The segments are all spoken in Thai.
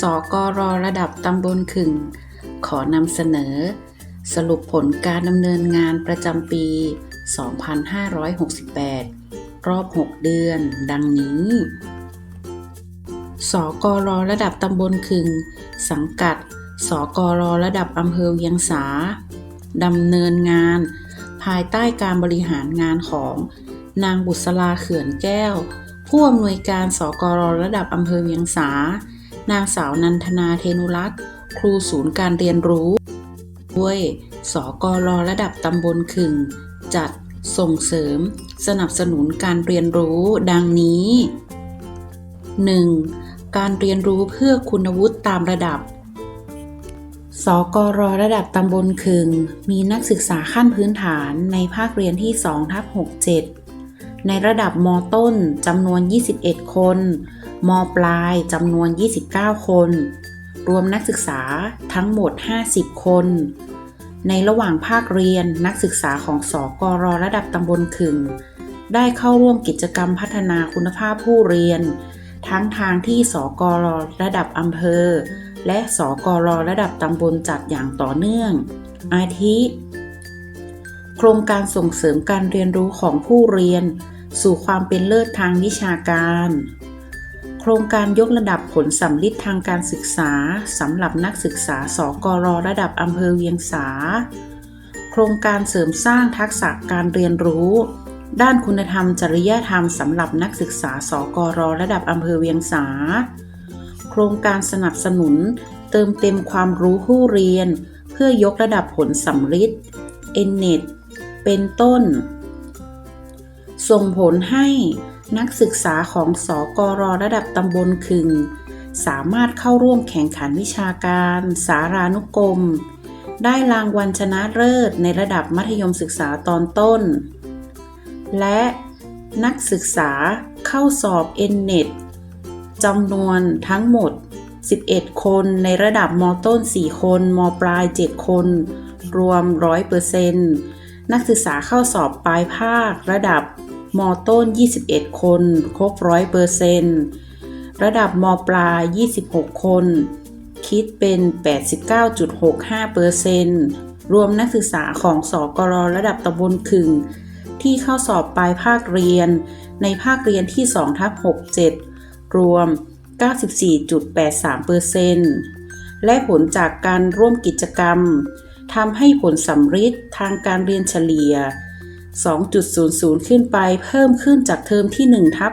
สกรระดับตำบลขึ่ง ขอนำเสนอ สรุปผลการดำเนินงานประจำปี 2568 รอบ 6 เดือน ดังนี้ สกรระดับตำบลขึ่ง สังกัด สกรระดับอำเภอเวียงสาดำเนินงาน ภายใต้การบริหารงานของ นางบุษราเขื่อนแก้ว ผู้อำนวยการสกรระดับอำเภอเวียงสา นางสาวนันทนาเทนุรักษ์ ครูศูนย์การเรียนรู้ ด้วยสกรระดับตำบลขึงจัดส่งเสริม สนับสนุนการเรียนรู้ดังนี้ 1. การเรียนรู้เพื่อคุณวุฒิตามระดับ สกรระดับตำบลขึงมีนักศึกษาขั้นพื้นฐานในภาคเรียนที่2ทับ67 ในระดับมต้นจำนวน 21 คน มปลายจำนวน 29 คน รวมนักศึกษาทั้งหมด 50 คน ในระหว่างภาคเรียนนักศึกษาของสกรระดับตำบลขึง ได้เข้าร่วมกิจกรรมพัฒนาคุณภาพผู้เรียน ทั้งทางที่สกรระดับอำเภอ และสกรระดับตำบลจัดอย่างต่อเนื่อง อาทิ โครงการส่งเสริมการเรียนรู้ของผู้เรียน สู่ความเป็นเลิศทางวิชาการ ครงการยกระดับผลสำลิดทางการศึกษาสำหรับนักศึกษาสกรระดับอำเภอเวียงสา โครงการเสริมสร้างทักษะการเรียนรู้ ด้านคุณธรรมจริยธรรมสำหรับนักศึกษาสกรระดับอำเภอเวียงสา โครงการสนับสนุน เติมเต็มความรู้ผู้เรียน เพื่อยกระดับผลสำลิด ENNET เป็นต้น ส่งผลให้ นักศึกษาของสกรระดับตำบลขึงสามารถเข้าร่วมแข่งขันวิชาการ สารานุกรม ได้รางวัลชนะเลิศในระดับมัธยมศึกษาตอนต้น และนักศึกษาเข้าสอบ n n e t จำนวนทั้งหมด 11 คนในระดับมต้น 4 คน มปลาย 7 คน รวม 100%นักศึกษาเข้าสอบปลายภาคระดับ มต้น 21 คน ครบ100%ระดับมปลาย 26 คน คิดเป็น 89.65%รวมนักศึกษาของสกรระดับตำบลขึง ที่เข้าสอบปลายภาคเรียน ในภาคเรียนที่2ทับ67 รวม 94.83%และผลจากการร่วมกิจกรรมทำให้ผลสำฤทธิ์ทางการเรียนเฉลี่ย 2.00 ขึ้นไปเพิ่มขึ้นจากเทอมที่1ทับ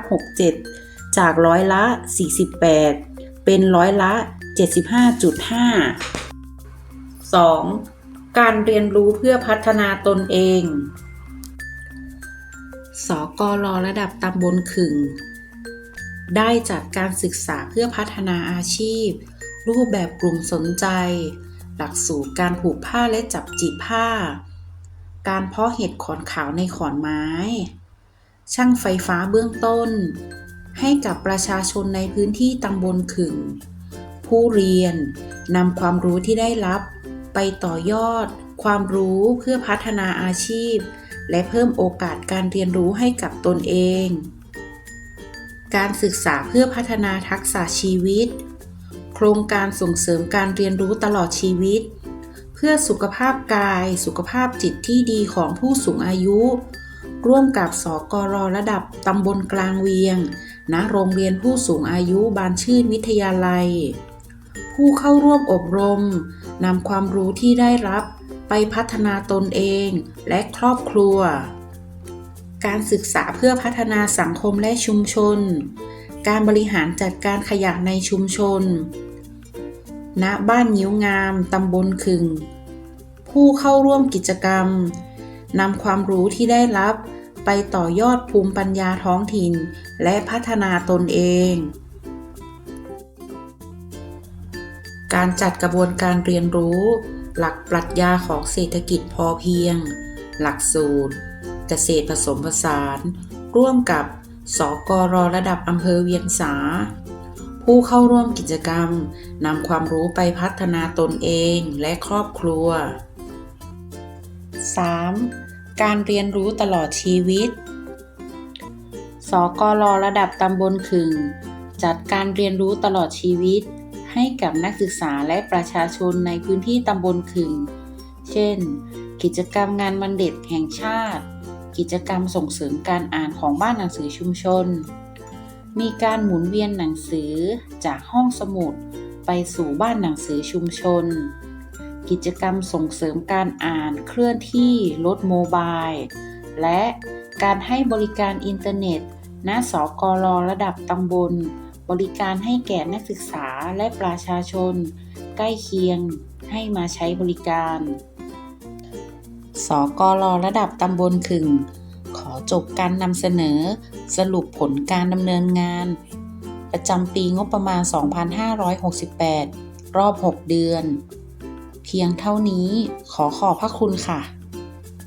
67 จากร้อยละ 48 เป็นร้อยละ 75.5 2. การเรียนรู้เพื่อพัฒนาตนเอง สกรระดับตำบลขึง ได้จัดการศึกษาเพื่อพัฒนาอาชีพ รูปแบบกลุ่มสนใจ หลักสูตรการผูกผ้าและจับจีบผ้า การเพาะเห็ดขอนขาวในขอนไม้ ช่างไฟฟ้าเบื้องต้น ให้กับประชาชนในพื้นที่ตำบลขึง ผู้เรียนนำความรู้ที่ได้รับ ไปต่อยอด ความรู้เพื่อพัฒนาอาชีพ และเพิ่มโอกาสการเรียนรู้ให้กับตนเอง การศึกษาเพื่อพัฒนาทักษะชีวิต โครงการส่งเสริมการเรียนรู้ตลอดชีวิต พื่อสุขภาพกาย สุขภาพจิตที่ดีของผู้สูงอายุ ร่วมกับสกรระดับตำบลกลางเวียงณโรงเรียนผู้สูงอายุบานชื่นวิทยาลัย ผู้เข้าร่วมอบรมนำความรู้ที่ได้รับไปพัฒนาตนเองและครอบครัว การศึกษาเพื่อพัฒนาสังคมและชุมชน การบริหารจัดการขยะในชุมชน ณบ้านยิ้วงามตำบลขึง ผู้เข้าร่วมกิจกรรมนำความรู้ที่ได้รับไปต่อยอดภูมิปัญญาท้องถิ่น และพัฒนาตนเอง การจัดกระบวนการเรียนรู้ หลักปรัชญาของเศรษฐกิจพอเพียง หลักสูตร เกษตรผสมผสาน ร่วมกับสกรระดับอำเภอเวียงสา ผู้เข้าร่วมกิจกรรมนำความรู้ไปพัฒนาตนเองและครอบครัว 3. การเรียนรู้ตลอดชีวิต สกรระดับตำบลขึง จัดการเรียนรู้ตลอดชีวิต ให้กับนักศึกษาและประชาชนในพื้นที่ตำบลขึง เช่น กิจกรรมงานวันเด็กแห่งชาติ กิจกรรมส่งเสริมการอ่านของบ้านหนังสือชุมชน มีการหมุนเวียนหนังสือจากห้องสมุด ไปสู่บ้านหนังสือชุมชน กิจกรรมส่งเสริมการอ่านเคลื่อนที่รถโมบาย และการให้บริการอินเทอร์เน็ต ณ สกรระดับตำบล บริการให้แก่นักศึกษาและประชาชน ใกล้เคียงให้มาใช้บริการ สกรระดับตำบลขึงขอจบการนำเสนอ สรุปผลการดำเนินงาน ประจำปีงบประมาณ 2568 รอบ 6 เดือน เพียงเท่านี้ขอขอบพระคุณค่ะ